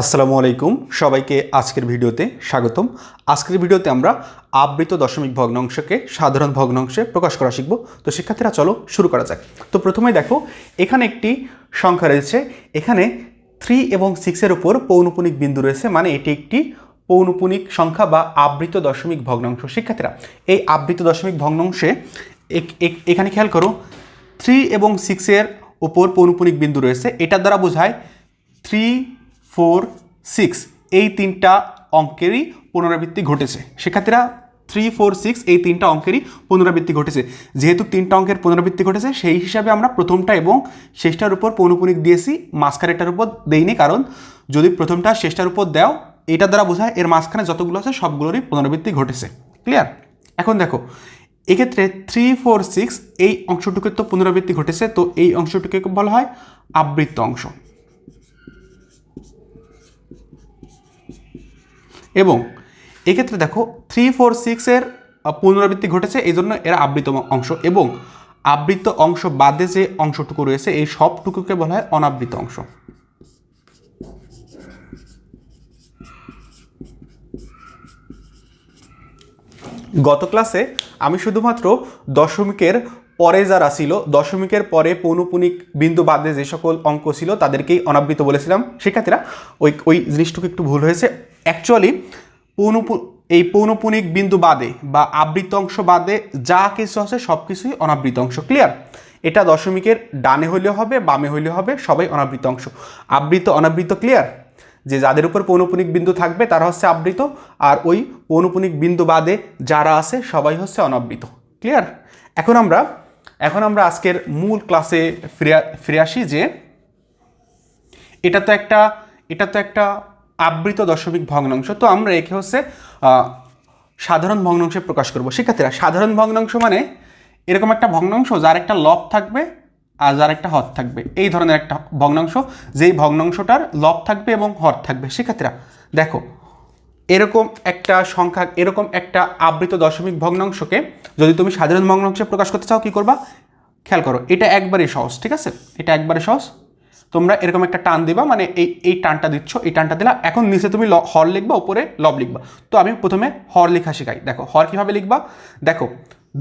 আসসালামু আলাইকুম। সবাইকে আজকের ভিডিওতে স্বাগতম। আজকের ভিডিওতে আমরা আবৃত দশমিক ভগ্নাংশকে, সাধারণ ভগ্নাংশে প্রকাশ করা শিখব। তো শিক্ষার্থীরা, চলো শুরু করা যাক। তো প্রথমে দেখো, এখানে একটি সংখ্যা রয়েছে। এখানে থ্রি এবং সিক্সের উপর পৌনপুনিক বিন্দু রয়েছে মানে এটি একটি পৌনপুনিক সংখ্যা বা আবৃত দশমিক ভগ্নাংশ। শিক্ষার্থীরা, এই আবৃত দশমিক ভগ্নাংশে এখানে খেয়াল করো থ্রি এবং সিক্সের উপর পৌনপুনিক বিন্দু রয়েছে। এটার দ্বারা বোঝায় থ্রি ফোর, সিক্স, এই তিনটা অঙ্কেরই পুনরাবৃত্তি ঘটেছে। শিক্ষার্থীরা, থ্রি, ফোর, সিক্স, এই তিনটা অঙ্কেরই পুনরাবৃত্তি ঘটেছে। যেহেতু তিনটা অঙ্কের পুনরাবৃত্তি ঘটেছে, সেই হিসাবে আমরা প্রথমটা এবং শেষটার উপর পৌনপুনিক দিয়েছি, মাঝখানেরটার উপর দেইনি, কারণ যদি প্রথমটা শেষটার উপর দাও এটার দ্বারা বোঝায় এর মাঝখানে যতগুলো আছে, সবগুলোরই পুনরাবৃত্তি ঘটেছে। ক্লিয়ার? এখন দেখো, এক্ষেত্রে থ্রি, ফোর, সিক্স, এই অংশটুকুর তো পুনরাবৃত্তি ঘটেছে, তো এই অংশটুকে বলা হয় আবৃত্ত অংশ। এবং এক্ষেত্রে দেখো থ্রি ফোর সিক্সের পুনরাবৃত্তি ঘটেছে, এই জন্য এরা আবৃত অংশ এবং আবৃত অংশ বাদে যে অংশটুকু রয়েছে, এই সবটুকুকে বলা হয় অনাবৃত অংশ। গত ক্লাসে আমি শুধুমাত্র দশমিকের পরে যারা ছিল, দশমিকের পরে পৌনপুনিক বিন্দু বাদে যে সকল অঙ্ক ছিল তাদেরকেই অনাবৃত বলেছিলাম। শিক্ষার্থীরা, ওই ওই জিনিসটুকু একটু ভুল হয়েছে। অ্যাকচুয়ালি পৌনপু, এই পৌনপুনিক বিন্দু বাদে বা আবৃত অংশ বাদে যা কিছু আছে সব কিছুই অনাবৃত অংশ ক্লিয়ার এটা দশমিকের ডানে হইলেও হবে, বামে হইলেও হবে, সবাই অনাবৃত অংশ। আবৃত, অনাবৃত ক্লিয়ার যে যাদের উপর পৌনপুনিক বিন্দু থাকবে, তারা হচ্ছে আবৃত। আর ওই পৌনপুনিক বিন্দু বাদে যারা আছে, সবাই হচ্ছে অনাবৃত ক্লিয়ার এখন আমরা এখন আমরা আজকের মূল ক্লাসে ফিরে ফিরে আসি যে এটা তো একটা, এটা তো একটা আবৃত দশমিক ভগ্নাংশ, তো আমরা একে হচ্ছে সাধারণ ভগ্নাংশে প্রকাশ করব। শিক্ষার্থীরা সাধারণ ভগ্নাংশ মানে এরকম একটা ভগ্নাংশ যার একটা লব থাকবে আর যার একটা হর থাকবে। এই ধরনের একটা ভগ্নাংশ, যেই ভগ্নাংশটার লব থাকবে এবং হর থাকবে। শিক্ষার্থীরা দেখো এরকম একটা সংখ্যা, এরকম একটা আবৃত দশমিক ভগ্নাংশকে যদি তুমি সাধারণ ভগ্নাংশে প্রকাশ করতে চাও, কি করবা? খেয়াল করো, এটা একবারেই সহজ, ঠিক আছে? এটা একবারে সহজ। তোমরা এরকম একটা টান দিবা মানে এই এই টানটা দিচ্ছ, এই টানটা দিলা, এখন নিচে তুমি হর লিখবা, উপরে লব লিখবা। তো আমি প্রথমে হর লেখা শেখাই। দেখো, হর কীভাবে লিখবা? দেখো,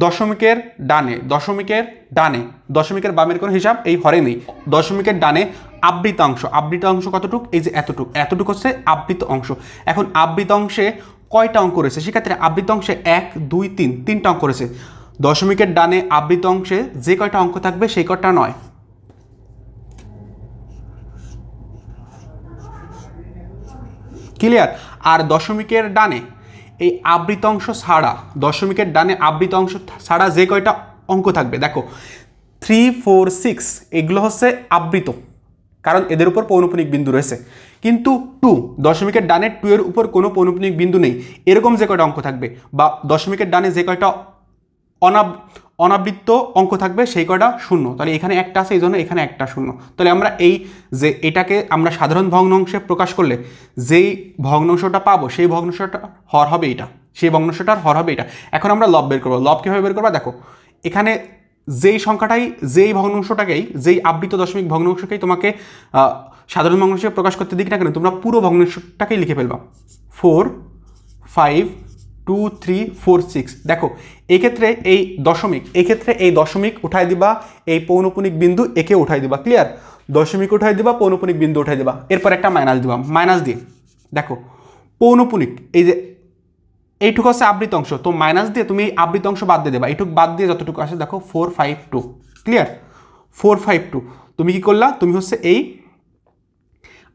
দশমিকের ডানে দশমিকের ডানে, দশমিকের বামের কোনো হিসাব এই হরে নেই। দশমিকের ডানে আবৃত অংশ। আবৃত অংশ কতটুক? এই যে এতটুক। এতটুকু হচ্ছে আবৃত অংশ। এখন আবৃত অংশে কয়টা অঙ্ক রয়েছে? সেক্ষেত্রে আবৃত অংশে এক, দুই, তিন, তিনটা অঙ্ক রয়েছে। দশমিকের ডানে আবৃত অংশে যে কয়টা অঙ্ক থাকবে সেই কয়টা নয়। ক্লিয়ার আর দশমিকের ডানে এই আবৃত অংশ ছাড়া, দশমিকের ডানে আবৃত অংশ ছাড়া যে কয়টা অঙ্ক থাকবে? দেখো থ্রি ফোর সিক্স এগুলো হচ্ছে আবৃত। কারণ এদের উপর পৌনপুনিক বিন্দু রয়েছে। কিন্তু টু, দশমিকের ডানে টু এর উপর কোনো পৌনপুনিক বিন্দু নেই। এরকম যে কয়টা অঙ্ক থাকবে বা দশমিকের ডানে যে কয়টা অনাব, অনাবৃত্ত অঙ্ক থাকবে, সেই কয়টা শূন্য। তাহলে এখানে একটা আছে এই জন্য এখানে একটা শূন্য। তাহলে আমরা এই যে এটাকে আমরা সাধারণ ভগ্নাংশে প্রকাশ করলে যেই ভগ্নাংশটা পাবো, সেই ভগ্নাংশটা হর হবে এটা। সেই ভগ্নাংশটার হর হবে এটা। এখন আমরা লব বের করব। লব কীভাবে বের করব? দেখো, এখানে যেই সংখ্যাটাই, যেই ভগ্নাংশটাকেই, যেই আবৃত দশমিক ভগ্নাংশকেই তোমাকে সাধারণ ভগ্নাংশে প্রকাশ করতে দিক না কেন, তোমরা পুরো ভগ্নাংশটাকেই লিখে ফেলবা। Four five two three four six দেখো, এক্ষেত্রে এই দশমিক, এক্ষেত্রে এই দশমিক উঠাই দিবা, এই পৌনপুনিক বিন্দু একে উঠাই দিবা ক্লিয়ার দশমিক উঠাই দিবা, পৌনপুনিক বিন্দু উঠাই দিবা। এরপর একটা মাইনাস দিবা মাইনাস দিয়ে। দেখো, পৌনপুনিক, এই যে এইটুকু হচ্ছে আবৃত অংশ। তো মাইনাস দিয়ে তুমি আবৃত অংশ বাদ দিয়ে দেবা। এইটুকু বাদ দিয়ে যতটুকু আসে দেখো four five two clear four five two তুমি কি করলা? তুমি হচ্ছে এই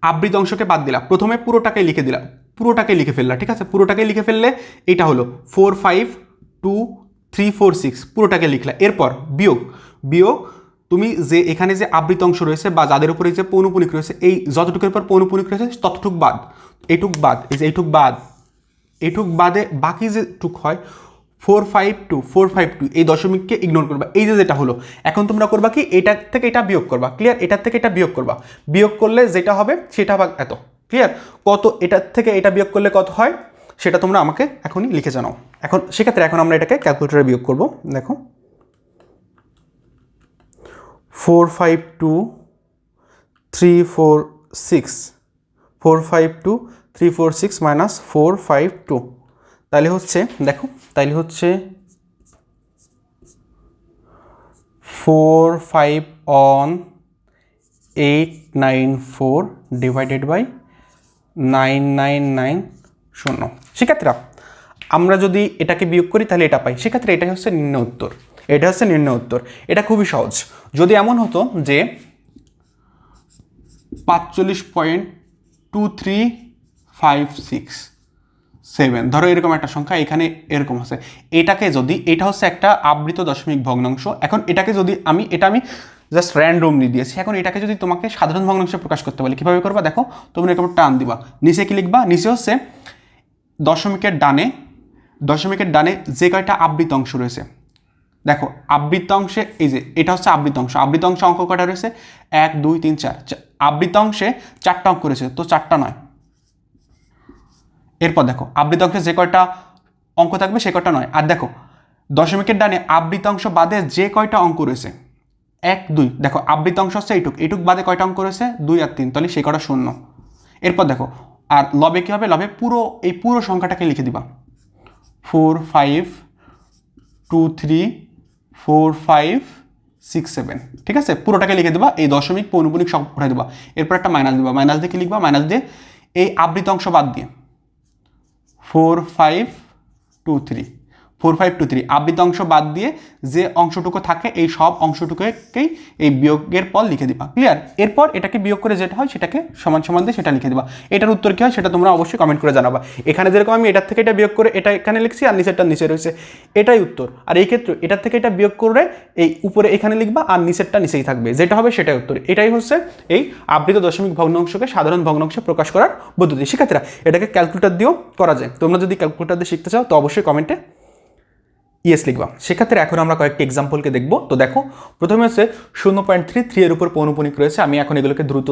আবৃত অংশকে বাদ দিলা। প্রথমে পুরোটাকে লিখে দিলা। পুরোটাকে লিখে ফেললা, ঠিক আছে? পুরোটাকে লিখে ফেললে এটা হলো four five two three four six পুরোটাকে লিখলা। এরপর বিয়োগ। বিয়োগ, তুমি যে এখানে যে আবৃত অংশ রয়েছে বা যাদের উপরে যে পৌনপুনিক রয়েছে, এই যতটুকুর পর পৌনপুনিক রয়েছে, ততটুক বাদ। এইটুক বাদ, এই যে এইটুক বাদ। এইটুক বাদে বাকি যে টুক হয় four five two four five two এই দশমিককে ইগনোর করবা। এই যে যেটা হলো, এখন তোমরা করবা কি, এটার থেকে এটা বিয়োগ করবা। ক্লিয়ার এটার থেকে এটা বিয়োগ করবা। বিয়োগ করলে যেটা হবে, সেটা ভাগ এত। ক্লিয়ার কত এটার থেকে এটা বিয়োগ করলে কত হয়, সেটা তোমরা আমাকে এখনই লিখে জানাও। এখন সেক্ষেত্রে এখন আমরা এটাকে ক্যালকুলেটরে বিয়োগ করব। দেখো। Four five two three four six four five two three four six minus four five two. তাহলে হচ্ছে, দেখো তাহলে হচ্ছে four five on eight nine four divided by nine nine nine শূন্য। শিক্ষার্থীরা, আমরা যদি এটাকে বিয়োগ করি, তাহলে এটা পাই। সেক্ষেত্রে এটাই হচ্ছে নির্ণয় উত্তর। এটা হচ্ছে নির্ণয় উত্তর। এটা খুবই সহজ। যদি এমন হতো যে পাঁচচল্লিশ point two three five six seven ধরো এরকম একটা সংখ্যা, এখানে এরকম আছে। এটাকে যদি, এটা হচ্ছে একটা আবৃত দশমিক ভগ্নাংশ। এখন এটাকে যদি আমি, এটা আমি জাস্ট র্যান্ডমলি দিয়েছি। এখন এটাকে যদি তোমাকে সাধারণ ভগ্নাংশে প্রকাশ করতে বলি, কীভাবে করবা? দেখো তুমি এরকম টান দিবা। নিচে কি লিখবা? নিচে হচ্ছে দশমিকের ডানে দশমিকের ডানে যে কয়টা আবৃত অংশ রয়েছে? দেখো, আবৃত অংশে, এই যে, এটা হচ্ছে আবৃত অংশ। আবৃত অংশ অঙ্ক কয়টা রয়েছে? এক, দুই, তিন, চার। চা- আবৃত অংশে চারটা অঙ্ক রয়েছে। তো চারটা নয়। এরপর দেখো, আবৃত অংশে যে কয়টা অঙ্ক থাকবে সে কয়টা নয়। আর দেখো, দশমিকের ডানে আবৃত অংশ বাদে যে কয়টা অঙ্ক রয়েছে? এক, দুই। দেখো, আবৃত অংশ হচ্ছে এইটুক। এইটুক বাদে কয়টা অঙ্ক রয়েছে? দুই আর তিন। তাহলে সে কটা শূন্য। এরপর দেখো, আর লবে কী হবে? লবে পুরো, এই পুরো সংখ্যাটাকে লিখে দিবা। Four, five, two, three, four, five, six, seven. ঠিক আছে? পুরোটাকে লিখে দেবা। এই দশমিক, পৌনপুনিক সব উঠাই দেবা। এরপর একটা মাইনাস দেবা। মাইনাস দিয়ে কি লিখবা? মাইনাস দিয়ে এই আবৃত অংশ বাদ দিয়ে। Four five two three four five two three আবৃত অংশ বাদ দিয়ে যে অংশটুকু থাকে, এই সব অংশটুকুকেই এই বিয়োগের পর লিখে দিবা। ক্লিয়ার এরপর এটাকে বিয়োগ করে যেটা হয়, সেটাকে সমান সমান দিয়ে সেটা লিখে দিবা। এটার উত্তর কী হয়, সেটা তোমরা অবশ্যই কমেন্ট করে জানাবা। এখানে যেরকম আমি এটার থেকে এটা বিয়োগ করে এটা এখানে লিখছি, আর নিচেরটা নিচে রয়েছে। এটাই উত্তর। আর এই ক্ষেত্রে এটার থেকে এটা বিয়োগ করে এই উপরে এখানে লিখবা, আর নিচেরটা নিচেই থাকবে। যেটা হবে সেটাই উত্তর। এটাই হচ্ছে এই আবৃত দশমিক ভগ্নাংশকে সাধারণ ভগ্নাংশে প্রকাশ করার পদ্ধতি। শিক্ষার্থীরা, এটাকে ক্যালকুলেটর দিয়েও করা যায়। তোমরা যদি ক্যালকুলেটর দিয়ে শিখতে চাও, তো অবশ্যই কমেন্টে ইয়েস লিখবা। সেক্ষেত্রে এখন আমরা কয়েকটি এক্সাম্পলকে দেখব। তো দেখো, প্রথমে হচ্ছে শূন্য পয়েন্ট থ্রি থ্রি এর উপর পৌনপুনিক রয়েছে। আমি এখন এগুলোকে দ্রুত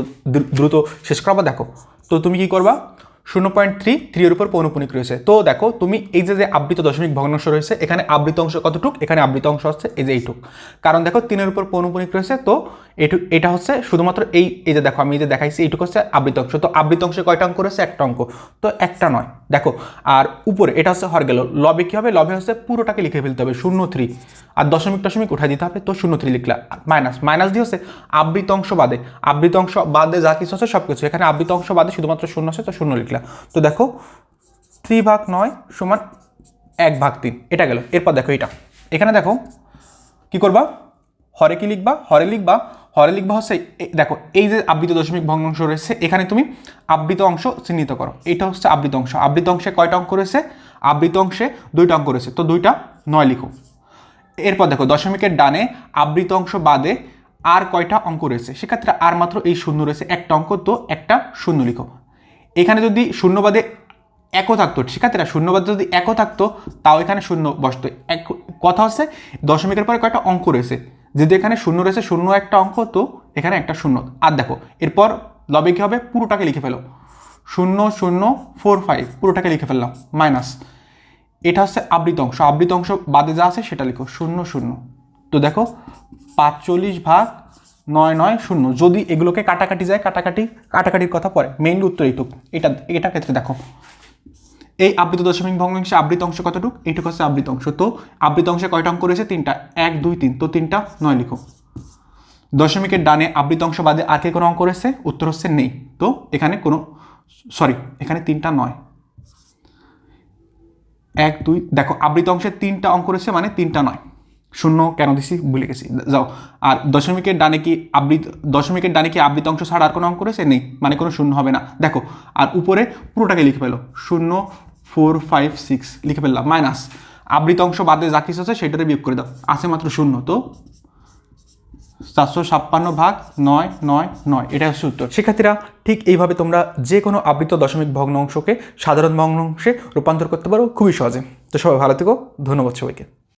দ্রুত শেষ করাবো। দেখো, তো তুমি কি করবা? শূন্য পয়েন্ট থ্রি থ্রি এর উপর পৌনপুনিক রয়েছে। তো দেখো, তুমি এই যে যে আবৃত দশমিক ভগ্নাংশ রয়েছে, এখানে আবৃত অংশ কতটুক? এখানে আবৃত অংশ হচ্ছে এই যে এইটুক। কারণ দেখো, তিনের উপর পৌনপুনিক রয়েছে, তো এইটুক এটা হচ্ছে শুধুমাত্র এই এই যে দেখো, আমি এই যে দেখাইছি, এইটুক হচ্ছে আবৃত অংশ। তো আবৃত অংশে কয়টা অঙ্ক রয়েছে? একটা অঙ্ক। তো একটা নয়। দেখো, আর উপরে, এটা হচ্ছে হর গেল। লবে কী হবে? লবে হচ্ছে পুরোটাকে লিখে ফেলতে হবে, শূন্য থ্রি। আর দশমিক দশমিক উঠাই দিতে হবে, তো শূন্য থ্রি লিখলা। মাইনাস মাইনাস দিয়ে হচ্ছে আবৃত অংশ বাদে। আবৃত অংশ বাদে যা কিছু আছে সব কিছু এখানে আবৃত অংশ বাদে শুধুমাত্র শূন্য আছে, তো শূন্য লিখলা। তো দেখো থ্রি ভাগ নয় সমান এক ভাগ তিন, এটা গেল। এরপর দেখো এটা। এখানে দেখো, কি করবা? হরে কি লিখবা? হরে লিখবা? হরে লিখবা হচ্ছে দেখো, এই যে আবৃত দশমিক ভগ্নাংশ রয়েছে, এখানে তুমি আবৃত অংশ চিহ্নিত করো। এটা হচ্ছে আবৃত অংশ। আবৃত অংশে কয়টা অঙ্ক রয়েছে? আবৃত অংশে দুইটা অঙ্ক রয়েছে। তো দুইটা নয় লিখো। এরপর দেখো, দশমিকের ডানে আবৃত অংশ বাদে আর কয়টা অঙ্ক রয়েছে? সেক্ষেত্রে আর মাত্র এই শূন্য রয়েছে। একটা অঙ্ক, তো একটা শূন্য লিখো। এখানে যদি শূন্যবাদে একও থাকতো শিক্ষার্থীরা শূন্যবাদে যদি একও থাকতো, তাও এখানে শূন্য বসতো। এক কথা হচ্ছে, দশমিকের পরে কয়েকটা অঙ্ক রয়েছে। যদি এখানে শূন্য রয়েছে, শূন্য একটা অঙ্ক, তো এখানে একটা শূন্য। আর দেখো, এরপর লবে কী হবে? পুরোটাকে লিখে ফেলো। শূন্য শূন্য ফোর ফাইভ পুরোটাকে লিখে ফেললাম। মাইনাস এটা হচ্ছে আবৃত অংশ। আবৃত অংশ বাদে যা আছে, সেটা লিখো। শূন্য শূন্য। তো দেখো, পাঁচচল্লিশ ভাগ নয় নয় শূন্য। যদি এগুলোকে কাটাকাটি যায়, কাটাকাটি, কাটাকাটির কথা পরে মেইনলি উত্তর এইটুক। এটা এটা ক্ষেত্রে দেখো। এই আবৃত দশমিক ভগ্নাংশে আবৃত অংশ কতটুক? এইটুকু হচ্ছে আবৃত অংশ। তো আবৃত অংশে কয়টা অঙ্ক রয়েছে? তিনটা। এক, দুই, তিন। তো তিনটা, নয় লিখো। দশমিকের ডানে আবৃত অংশ বাদে আর কে কোনো অঙ্ক রয়েছে? উত্তর হচ্ছে নেই। তো এখানে কোনো সরি এখানে তিনটা নয়। এক, দুই, দেখো, আবৃত অংশে তিনটা অঙ্ক রয়েছে মানে তিনটা নয়। শূন্য কেন দিছি? ভুলে গেছি। যাও। আর দশমিকের ডানে কি আবৃত দশমিকের ডানে কি আবৃত অংশ ছাড়া আর কোনো অঙ্ক রয়েছে? নেই। মানে কোনো শূন্য হবে না। দেখো, আর উপরে পুরোটাকে লিখে ফেলো। শূন্য, ফোর, ফাইভ, সিক্স লিখে ফেললাম। মাইনাস। আবৃত অংশ বাদে যা কিছু আছে সেটারে বিয়োগ করে দাও। আছে মাত্র শূন্য, তো? চারশো ছাপ্পান্ন ভাগ নয় নয় নয়। এটা হচ্ছে উত্তর। শিক্ষার্থীরা, ঠিক এইভাবে তোমরা যে কোনো আবৃত দশমিক ভগ্ন অংশকে সাধারণ ভগ্ন অংশে রূপান্তর করতে পারো খুবই সহজে। তো সবাই ভালো থেকো। ধন্যবাদ সবাইকে।